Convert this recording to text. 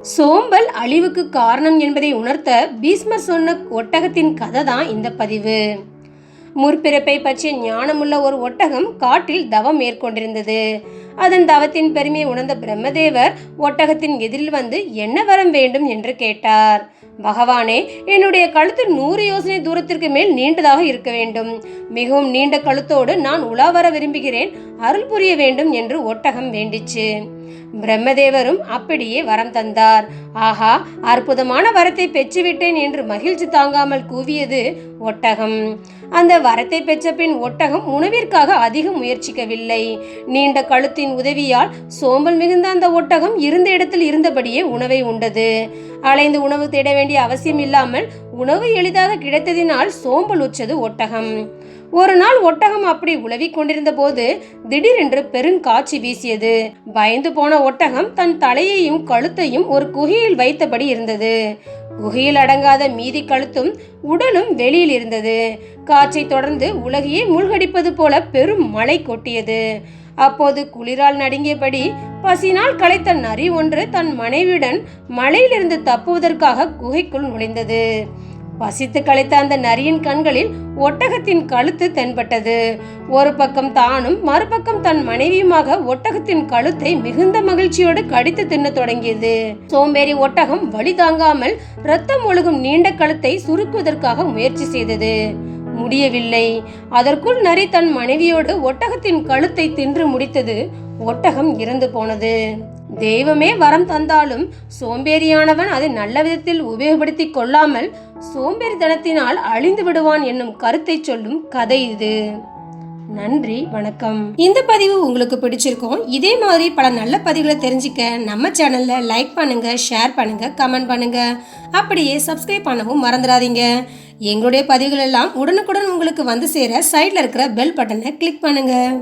சோம்பல் அழிவுக்கு காரணம் என்பதை உணர்த்த பீஸ்மர் சொன்ன ஒட்டகத்தின் கதை தான் இந்த பதிவு. முற்பிறப்பை பற்றிய ஞானமுள்ள ஒரு ஒட்டகம் காட்டில் தவம் மேற்கொண்டிருந்தது. அதன் தவத்தின் பெருமையை உணர்ந்த பிரம்மதேவர் ஒட்டகத்தின் எதிரில் வந்து என்ன வரம் வேண்டும் என்று கேட்டார். பகவானே என்னுடைய கழுத்து நூறு யோசனை தூரத்திற்கு மேல் நீண்டதாக இருக்க வேண்டும். மிகவும் நீண்ட கழுத்தோடு நான் உலா வர விரும்புகிறேன். அருள் புரிய வேண்டும் என்று ஒட்டகம் வேண்டிச்சு. பிரம்மதேவரும் அப்படியே வரம் தந்தார். ஆஹா அற்புதமான வரத்தை பெற்றுவிட்டேன் என்று மகிழ்ச்சி தாங்காமல் கூவியது ஒட்டகம். அந்த வரத்தை பெற்ற பின் ஒட்டகம் உணவிற்காக அதிகம் முயற்சிக்கவில்லை. நீண்ட கழுத்தின் உதவியால் சோம்பல் மிகுந்த அந்த ஒட்டகம் இருந்த இடத்தில் இருந்தபடியே உணவை உண்டது. அலைந்து உணவு தேட வேண்டிய அவசியம் இல்லாமல் உணவு எளிதாக கிடைத்ததினால் சோம்பல் உச்சது ஒட்டகம். ஒரு நாள் ஒட்டகம் அப்படி உலவிக் கொண்டிருந்த போது திடீரென்று பெருங்காட்சி வீசியது. பயந்து போன ஒட்டகம் தன் தலையையும் கழுத்தையும் ஒரு குகையில் வைத்தபடி இருந்தது. குகையில் அடங்காத மீதி கழுத்தும் உடலும் வெளியில் இருந்தது. காற்றை தொடர்ந்து உலகையே மூழ்கடிப்பது போல பெரும் மழை கொட்டியது. அப்போது குளிரால் நடுங்கியபடி பசினால் களைத்த நரி ஒன்று தன் மனைவியுடன் மழையிலிருந்து தப்புவதற்காக குகைக்குள் நுழைந்தது. பசித்து களைத்த அந்த நரியின் கண்களில் ஒட்டகத்தின் கழுத்து தென்பட்டது. ஒரு பக்கம் தானும் மறுபக்கம் தன் மனைவியுமாக ஒட்டகத்தின் கழுத்தை மிகுந்த மகிழ்ச்சியோடு கடித்து தின்னத் தொடங்கியது. சோம்பேறி ஒட்டகம் வழி தாங்காமல் ரத்தம் ஒழுகும் நீண்ட கழுத்தை சுருக்குவதற்காக முயற்சி செய்தது. முடியவில்லை. அதற்குள் நரி தன் மனைவியோடு ஒட்டகத்தின் கழுத்தை தின்று முடித்தது. ஒட்டகம் இறந்து போனது. தெய்வமே வரம் தந்தாலும் சோம்பேறியானவன் அதை நல்ல விதத்தில் உபயோகப்படுத்தி கொள்ளாமல் சோம்பேறித்தனத்தினால் அழிந்து விடுவான் என்னும் கருத்தை சொல்லும் கதை இது. நன்றி வணக்கம். இந்த பதிவு உங்களுக்கு பிடிச்சிருக்கும் இதே மாதிரி பல நல்ல பதிவுகளை தெரிஞ்சுக்க நம்ம சேனல்ல லைக் பண்ணுங்க ஷேர் பண்ணுங்க கமெண்ட் பண்ணுங்க. அப்படியே சப்ஸ்கிரைப் பண்ணவும் மறந்துடாதீங்க. எங்களுடைய பதிவுகள் எல்லாம் உடனுக்குடன் உங்களுக்கு வந்து சேர சைடில் இருக்கிற பெல் பட்டனை கிளிக் பண்ணுங்க.